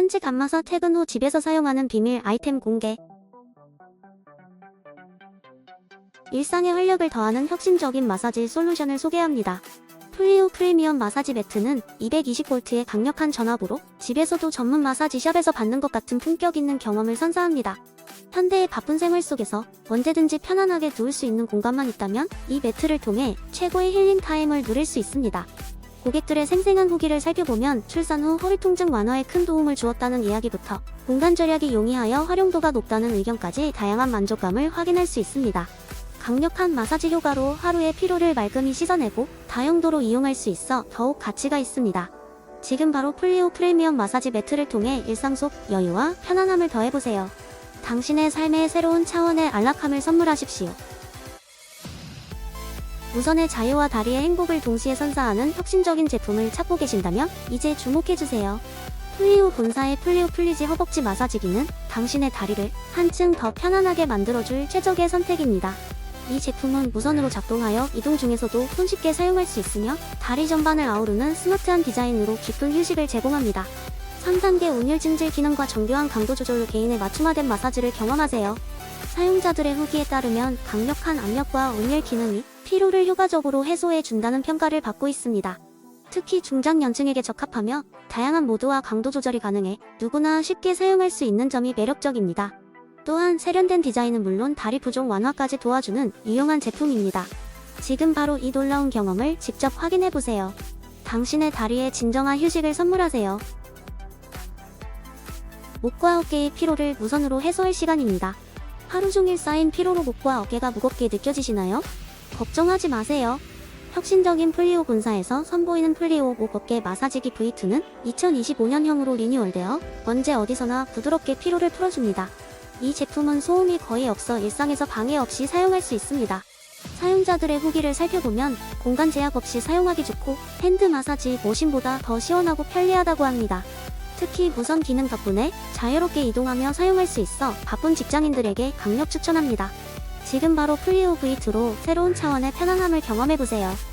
산책 안마사 퇴근 후 집에서 사용하는 비밀 아이템 공개. 일상에 활력을 더하는 혁신적인 마사지 솔루션을 소개합니다. 플리오 프리미엄 마사지 매트는 220V의 강력한 전압으로 집에서도 전문 마사지 샵에서 받는 것 같은 품격 있는 경험을 선사합니다. 현대의 바쁜 생활 속에서 언제든지 편안하게 누울 수 있는 공간만 있다면 이 매트를 통해 최고의 힐링 타임을 누릴 수 있습니다. 고객들의 생생한 후기를 살펴보면 출산 후 허리 통증 완화에 큰 도움을 주었다는 이야기부터 공간 절약이 용이하여 활용도가 높다는 의견까지 다양한 만족감을 확인할 수 있습니다. 강력한 마사지 효과로 하루의 피로를 말끔히 씻어내고 다용도로 이용할 수 있어 더욱 가치가 있습니다. 지금 바로 플리오 프리미엄 마사지 매트를 통해 일상 속 여유와 편안함을 더해보세요. 당신의 삶의 새로운 차원의 안락함을 선물하십시오. 무선의 자유와 다리의 행복을 동시에 선사하는 혁신적인 제품을 찾고 계신다면 이제 주목해주세요. 플리오 본사의 플리오 플리지 허벅지 마사지기는 당신의 다리를 한층 더 편안하게 만들어줄 최적의 선택입니다. 이 제품은 무선으로 작동하여 이동 중에서도 손쉽게 사용할 수 있으며 다리 전반을 아우르는 스마트한 디자인으로 깊은 휴식을 제공합니다. 3단계 온열 증질 기능과 정교한 강도 조절로 개인의 맞춤화된 마사지를 경험하세요. 사용자들의 후기에 따르면 강력한 압력과 온열 기능이 피로를 효과적으로 해소해 준다는 평가를 받고 있습니다. 특히 중장년층에게 적합하며 다양한 모드와 강도 조절이 가능해 누구나 쉽게 사용할 수 있는 점이 매력적입니다. 또한 세련된 디자인은 물론 다리 부종 완화까지 도와주는 유용한 제품입니다. 지금 바로 이 놀라운 경험을 직접 확인해보세요. 당신의 다리에 진정한 휴식을 선물하세요. 목과 어깨의 피로를 무선으로 해소할 시간입니다. 하루 종일 쌓인 피로로 목과 어깨가 무겁게 느껴지시나요? 걱정하지 마세요. 혁신적인 플리오 본사에서 선보이는 플리오 목 어깨 마사지기 V2는 2025년형으로 리뉴얼되어 언제 어디서나 부드럽게 피로를 풀어줍니다. 이 제품은 소음이 거의 없어 일상에서 방해 없이 사용할 수 있습니다. 사용자들의 후기를 살펴보면 공간 제약 없이 사용하기 좋고 핸드 마사지 머신보다 더 시원하고 편리하다고 합니다. 특히 무선 기능 덕분에 자유롭게 이동하며 사용할 수 있어 바쁜 직장인들에게 강력 추천합니다. 지금 바로 플리오 V2로 새로운 차원의 편안함을 경험해보세요.